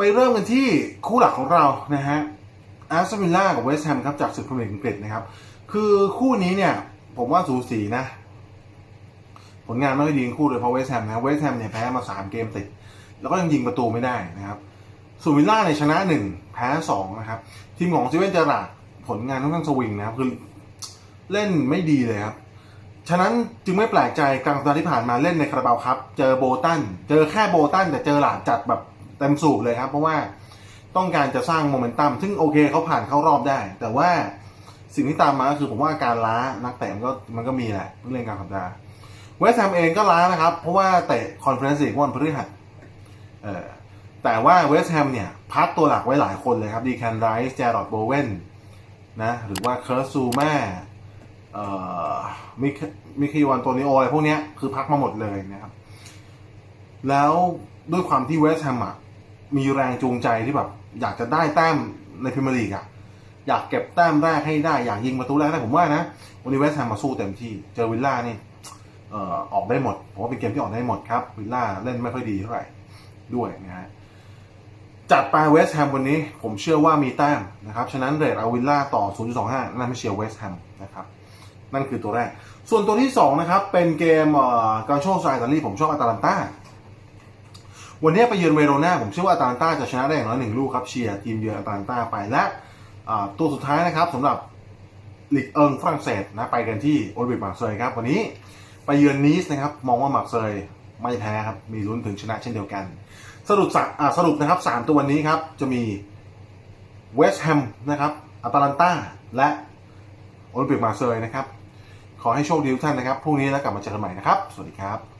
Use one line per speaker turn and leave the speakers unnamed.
ไปเริ่มกันที่คู่หลักของเรานะฮะแอสตันวิลล่ากับเวสต์แฮมครับจากศึกพรีเมียร์ลีกอังกฤษนะครับ คือคู่นี้เนี่ย ผมว่าสูสีนะ ผลงานไม่ค่อยดีทั้งคู่เลยเพราะเวสต์แฮมนะเวสต์แฮมเนี่ยแพ้มา 3 เกมติด แล้วก็ยังยิงประตูไม่ได้นะครับส่วนวิลล่าในชนะ 1 แพ้ 2 นะครับ ทีมของซีเวนเจอราร์ดผลงานค่อนข้างสวิงนะครับ คือเล่นไม่ดีเลยครับ ฉะนั้นจึงไม่แปลกใจกลางสัปดาห์ที่ผ่านมาเล่นในคาราบาวครับ เจอโบตัน เจอแค่โบตันแต่เจอหลาดจัดแบบ เต็มสูบเลยครับ เพราะว่าต้องการจะสร้างโมเมนตัมซึ่งโอเคเขาผ่านเข้ารอบได้ แต่ว่าสิ่งที่ตามมาก็คือผมว่าการล้านักเตะมันก็มันก็มีแหละเพิ่งเล่นกลางสัปดาห์เวสต์แฮมเองก็ล้านะครับ เพราะว่าเตะคอนเฟอเรนซ์ลีกวันพฤหัสเออแต่ว่าเวสต์แฮมเนี่ย พักตัวหลักไว้หลายคนเลยครับดีแคนไรส์แจรอดโบเวนนะหรือว่าเคิร์ซูแม่เอ่อมิคมิคิวันโตนิโออะไรพวกเนี้ยคือพักมาหมดเลยนะครับ แล้วด้วยความที่เวสต์แฮมอะ มีแรงจูงใจที่แบบ อยากจะได้แต้มในพรีเมียร์ลีกอะอยากเก็บแต้มแรกให้ได้ อยากยิงประตูแรกได้ผมว่านะวันนี้เวสต์แฮมมาสู้เต็มที่เจอวิลล่านี่เอ่อออกได้หมดผมว่าเป็นเกมที่ออกได้หมดครับวิลล่าเล่นไม่ค่อยดีเท่าไหร่ด้วยนะฮะจัดไปเวสต์แฮมวันนี้ผมเชื่อว่ามีแต้มนะครับ ฉะนั้นเรทเอาวิลล่าต่อ 0.25 นั่นไม่เชียร์เวสต์แฮมนะครับ นั่นคือตัวแรก ส่วนตัวที่ 2 นะครับ เป็นเกมเอ่อการโชว์ไซตาลีผมชอบอาตาลันตา วันนี้ไปเยือนเวโรนาผมเชื่อว่าอาตาลันตาจะชนะได้อย่างน้อยหนึ่งลูกครับเชียร์ทีมเยือนอาตาลันตาไปและตัวสุดท้ายนะครับสำหรับลีกเอิงฝรั่งเศสนะไปกันที่โอลิมปิกมาร์เซย์ครับวันนี้ไปเยือนนีสนะครับมองว่ามาร์เซย์ไม่แพ้ครับมีลุ้นถึงชนะเช่นเดียวกัน สรุปสักสรุปนะครับสามตัววันนี้ครับจะมีเวสต์แฮมนะครับอาตาลันตาและโอลิมปิกมาร์เซย์นะครับขอให้โชคดีทุกท่านนะครับพรุ่งนี้แล้วกลับมาเจอกันใหม่นะครับ สวัสดีครับ